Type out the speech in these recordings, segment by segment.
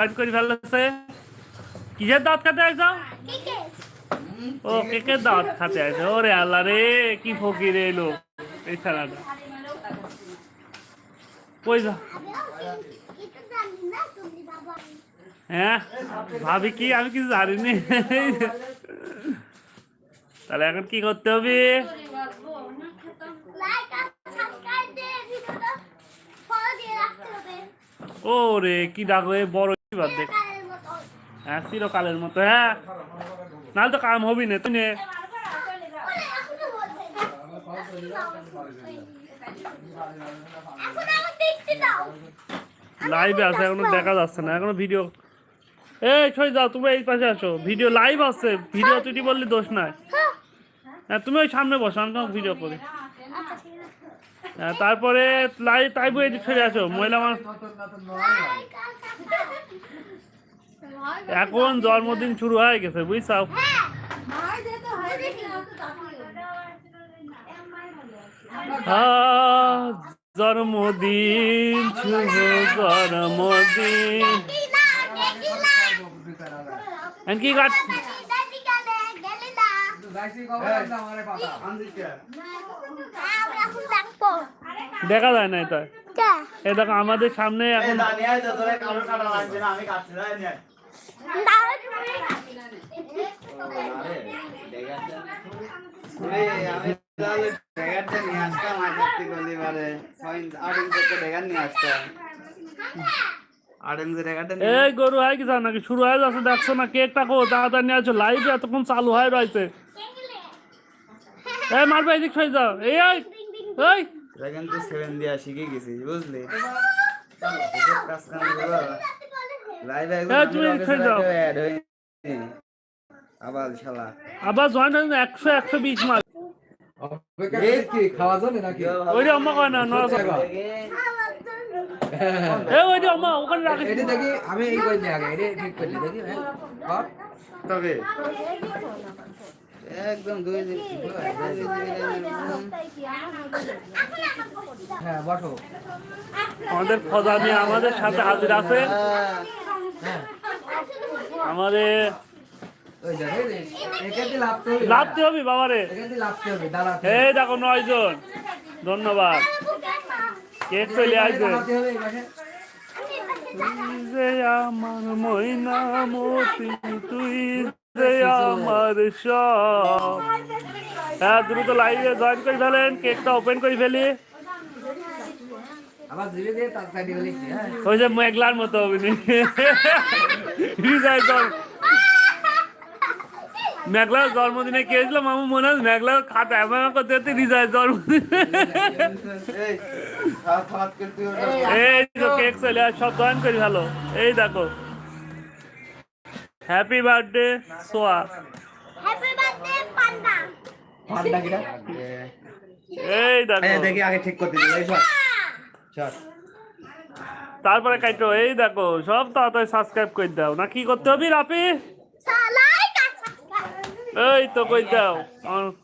Join করে ফেলেছে। কিসের দাঁত খাতে আইছো ও, কেকের দাঁত খাতে আইছো ওরে আল্লাহ রে, কি ফকির এলো এই খেলাটা কই হ্যাঁ ভাবি কি? আমি কিছু জানিনি। তাহলে এখন কি করতে হবে? ও রে কি ডাকো এ বড় কি বাদ দেখ হ্যাঁ চিরকালের মতো হ্যাঁ। নাহলে তো কাম হবি না, তুই লাইভে আছে, এখনও দেখা যাচ্ছে না, এখনও ভিডিও এই ছয় যাও, তুমি এই পাশে আসো ভিডিও লাইভ আছে ভিডিও তুই বললি দোষ নাই। হ্যাঁ তুমি ওই সামনে বসো, আমি তোমাকে ভিডিও করি। তারপরে লাইভ তাই বই ছেড়ে আসো মহিলা মানুষ। এখন জন্মদিন শুরু হয়ে গেছে বুঝছাও? জন্মদিন জন্মদিন। কি কাট দেখা যায় না এটা এ দেখো আমাদের সামনে এখন এই গরু হয়ে গেছে নাকি? শুরু হয়ে যাচ্ছে দেখছ না কেক টাকো তাড়াতাড়ি নিয়ে আসো। লাইভ এতক্ষণ চালু হয়ে রয়েছে। এই মারবে এদিক হয়ে যাও। এই এই এই। কিন্তু সেভেন দিয়া শিখে গেছি বুঝলি? কাজ কামগুলো লাইভে হয়নি। আবার শালা। আবার জয়েন হয়ে একশো একশো বিশ মার কি খাওয়া যাবে নাকি? ওইটা আম্মা কয় না নড়া যাবে এই ওইটা আম্মা ওখানে রাখে এটি দেখি আমি এই করি আগে এটি ঠিক করলি দেখি হ্যাঁ। তবে একদম হ্যাঁ বসো আমাদের ফজামি আমাদের সাথে হাজির আছে হ্যাঁ আমাদের লাভতে হবে বাবারে এই দেখো নয় জন ধন্যবাদ কেক চলে আসবে আমার ময়না মতি তুই আমার সব। হ্যাঁ দ্রুত লাইভে জয়েন করে ফেলেন কেকটা ওপেন করে ফেলি। আবার ধীরে ধীরে তার সাইডে গেলে কি, হ্যাঁ? ওই যে মেঘলার মতো মেঘলার জন্মদিনে কে হয়েছিল মামু মনে হয় মেঘলার খাতা এমন করতে করতে জন্মদিন। এই তো কেক চলে আস সব জয়েন করি ভালো। এই দেখো। হ্যাপি বার্থডে সোয়া হ্যাপি বার্থডে পান্ডা পান্ডা কিরা এই দেখো। এই দেখি আগে ঠিক করতে দিই এই সব চল তারপরে কাইটো এই দেখো সব তাড়াতাড়ি সাবস্ক্রাইব করে দাও। না কি করতে হবে রাপি এই তো কই দাও। আমার-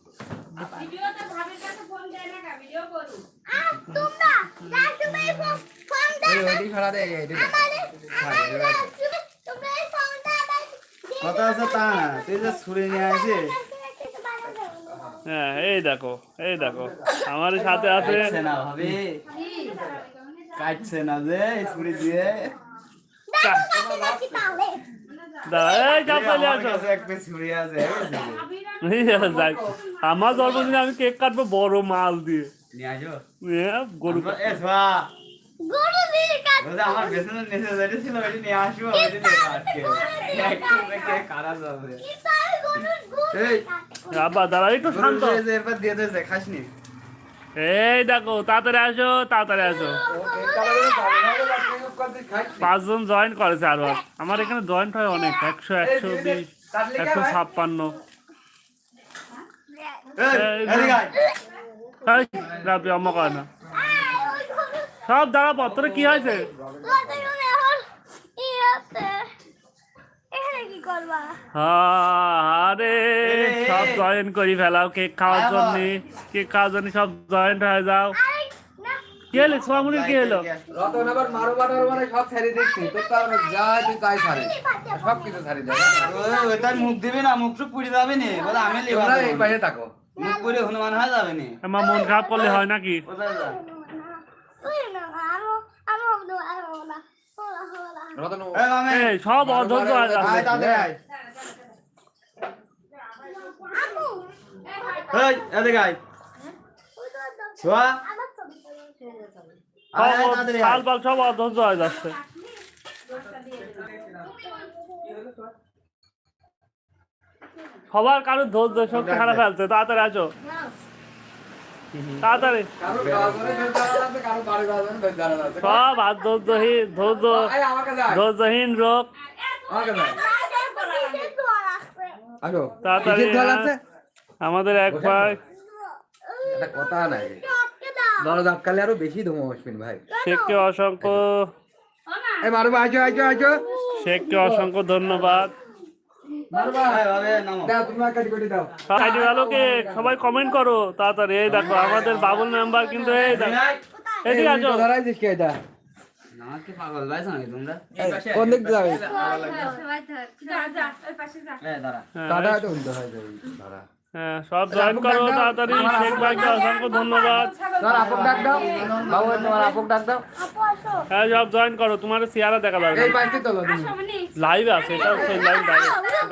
এই ওইটি খাড়া দে এই দে কথা আছে তা না। তুই যে ছুরি নিয়ে আসিস। হ্যাঁ এই দেখো এই দেখো। আমার সাথে আছে না ভাবি। কাটছে না যে ছুরি দিয়ে। দাঁড়া, এই যাও চলে আমার জন্মদিনে আমি কেক কাটবো বড় মাল দিয়ে। এ, গরু আমরা- আমার পেছনে ছিল ওইটা নিয়ে আসব ওইটা নিয়ে রেখে কারা যাবে এই দাঁড়া একটু শান্ত। গরু যে এরপর দিয়ে দিয়েছে খাসনি। এই দেখো তাড়াতাড়ি আসো তাড়াতাড়ি আসো। পাঁচজন জয়েন করেছে আরও। আমার এখানে জয়েন্ট হয় অনেক একশো একশো বিশ একশো ছাপ্পান্ন। কয় না। সব দাঁড়া পত্র কি হয়েছে? কি হ্যাঁ, আরে সব জয়েন করি ফেলাও কেক খাওয়ার জন্য কেক খাওয়ার জন্য সব জয়েন্ট হয়ে যাও। কে হলো সোয়ামুনির কি হলো রতন আবার মারো বাটার মানে সব ছাড়ি দিচ্ছি। তোর তো আবার যা তুই তাই ছাড়ে। সব কিছু ছাড়ি দেয় ওই- তার মুখ দিবি না মুখ টুক পুড়ে যাবে নি। বলে আমি লিবা এই পাশে থাকো। মুখ পুড়ে হনুমান হয়ে যাবে নি। আমার মন খারাপ করলে হয় নাকি? কোথায় যা এই সবার কারোর ধৈর্য শক্তি হারা ফেলছে তাড়াতাড়ি আছো তাড়াতাড়ি। সব ধৈর্যহীন ধৈর্য ধৈর্যহীন রোগ। তাড়াতাড়ি আছে আমাদের এক ভাই। কথা নাই। দরজা আটকালে আরও বেশি ধুমো অশ্বিন ভাই। শেখকে অসংখ্য এই মারবা আইছো আইছো আইছো শেখকে অসংখ্য ধন্যবাদ। সবাই কমেন্ট করো তাড়াতাড়ি। এই দেখো আমাদের বাবুল মেম্বার কিন্তু এই দেখো এদিকে আছো ধরাই দিস কে এটা? কোন দিক যাবে। দাঁড়া। হ্যাঁ, সব জয়েন করো তাড়াতাড়ি শেখ ভাইকে অসংখ্য ধন্যবাদ। আপক ডাক দাও। বাবু তোমার আপক ডাক দাও। হ্যাঁ সব জয়েন করো তোমার চেহারা দেখা যাবে। এই বাইকটি তোলো তুমি। লাইভ আছে এটা হচ্ছে লাইভ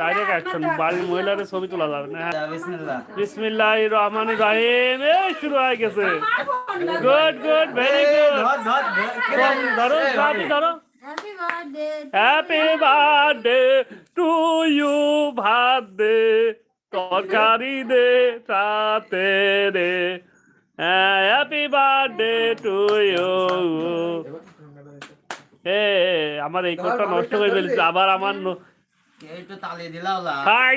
ডাইরেক্ট অ্যাকশন বাড়ির মহিলাদের ছবি তোলা যাবে না। হ্যাঁ বিসমিল্লাহ। বিসমিল্লাহ রহমান রহিম এই শুরু হয়ে গেছে। গুড গুড ভেরি গুড ধর ধর ধর. হ্যাপি বার্থডে টু ইউ ভাত দে তরকারি দে তাতে দে। হ্যাপি বার্থডে টু ইউ হে আমার এই কোডটা নষ্ট করে ফেলেছে আবার আমার একটু তালি দিলাও লা হাই।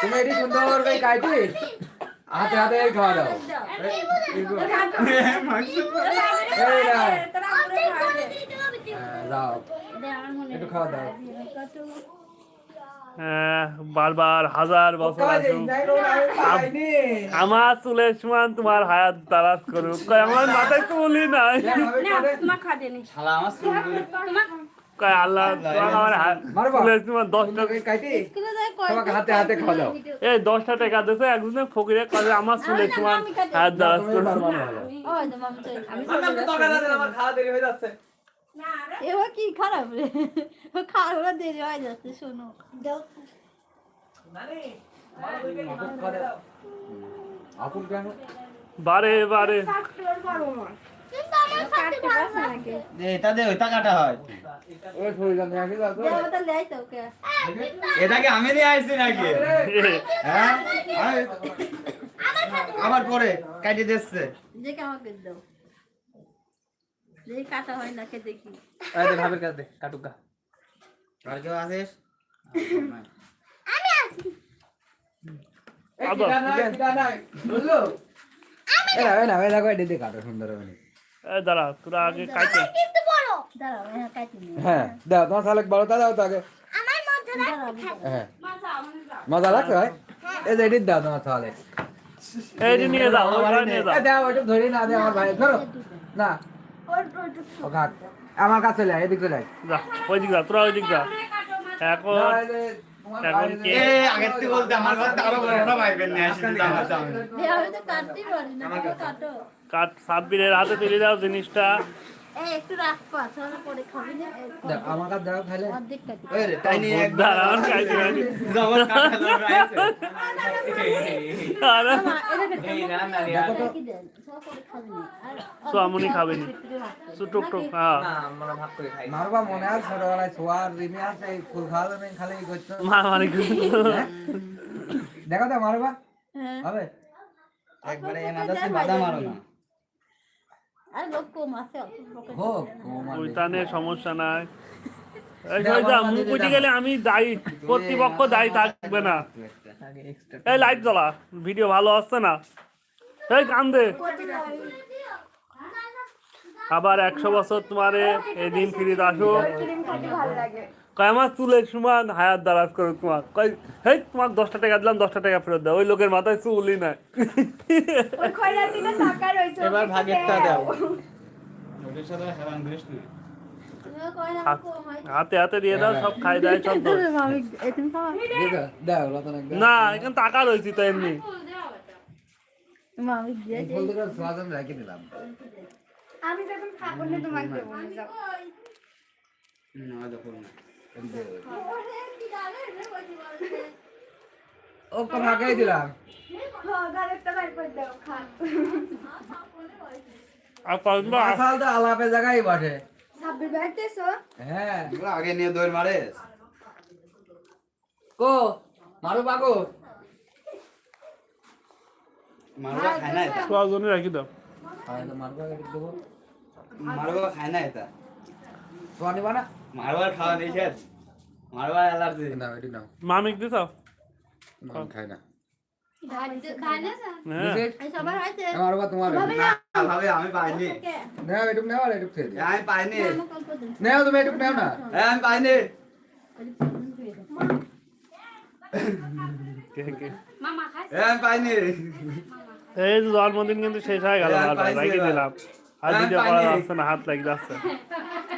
তুমি এটি সুন্দর হাতে হাতে খাওয়া দাও এই একটু খাওয়া দাও হ্যাঁ, বারবার হাজার বছর আসুক আমার চুলের সমান তোমার হায়াত দারাজ করুক। আমার মাথায় চুলই নাই। আল্লাহ হাতে হাতে খাওয়া দাও এই দশটা টাকা দিয়েছে একজনে ফকিরে কাজে আমার হয়ে এবার কি খারাপ রে? দেরি হয়ে যাচ্ছে শোনো। বারে বারে। এটা কাটা হয় আমি হ্যাঁ আমি- আবার পরে কাটি দিচ্ছে কাটা হয় না কে দেখি ভাবের কাছে কাটুকা আর কেউ আসিস আবার। এরা এরা এরা কই দিতে কাটো সুন্দর হবে এই দাঁড়া তোরা আগে কাটে হ্যাঁ হ্যাঁ দাও তোমার শালাক বড় দাও তো আগে। হ্যাঁ। মজা লাগছে ভাই? এই যে এডিট দাও তোমার শালে এই নিয়ে ওরা নিয়ে দাও। ওটা ধরে না দে আমার ভাই ধরো। না আমার কাছে লাই এদিক যা ওই দিক যা তোরা ওই দিক যা। এখন না, এই যে তোমার এখন কে? আগের থেকে বলতে আমার কথা আরও বড় ভাই বেন নিয়ে আসছি আমার সামনে আমি তো কাটতেই পারি না কাটো? কাট সাব্বিরের হাতে তুলে দাও জিনিসটা সোয়ামুনি খাবেনি টুক টুক হ্যাঁ মারবা মনে আছে ছোটবেলায় ছোয়ার রিমি আছে ফুল খাওয়া খালি ই করতো মা মানে দেখো তো মারবা হ্যাঁ হবে একবারে এনাদাতে বাধা মারো না আর লোক কম আছে অল্প লোক আছে। হোক ও সমস্যা নাই। উঠে গেলে আমি দায়ী কর্তৃপক্ষ দায়ী থাকবে না। এই লাইট জ্বলা ভিডিও ভালো আসছে না। এই কান্দে। আবার একশো বছর তোমারে এদিন এই দিন ফিরে আসো কয় আমার চুলের সমান হায়াত দারাজ করে তোমার। কয় হেই তোমার দশটা টাকা দিলাম দশটা টাকা ফেরত দাও। ওই লোকের মাথায় চুলই নাই। এবার ভাগেরটা দাও। হাত- হাতে দিয়ে দাও সব খাই সব দাও, একদম না এখানে টাকা রয়েছে তো এমনি। আমি যখন খাব না তোমাকে যাও। না দেখো না। ও তো ভাগাই দিলাম। হ্যাঁ, আলাপে জায়গায় হ্যাঁ। আগে নিয়ে দৌড় মারে। কো মারো বাগো মারবা খায় না এটা? ছজনে রাখি দাও। আর তো মারবো একটু দেবো। মারবা খায় না এটা? সোয়া নিবা না। মারবার খাওয়া নিষেধ? অ্যালার্জি এটি নাও। মামিক দিছ খাই না। এই জন্মদিন কিন্তু শেষ হয়ে গেল। দিলাম? আর ভিডিও করা যাচ্ছে না হাত লাগি যাচ্ছে।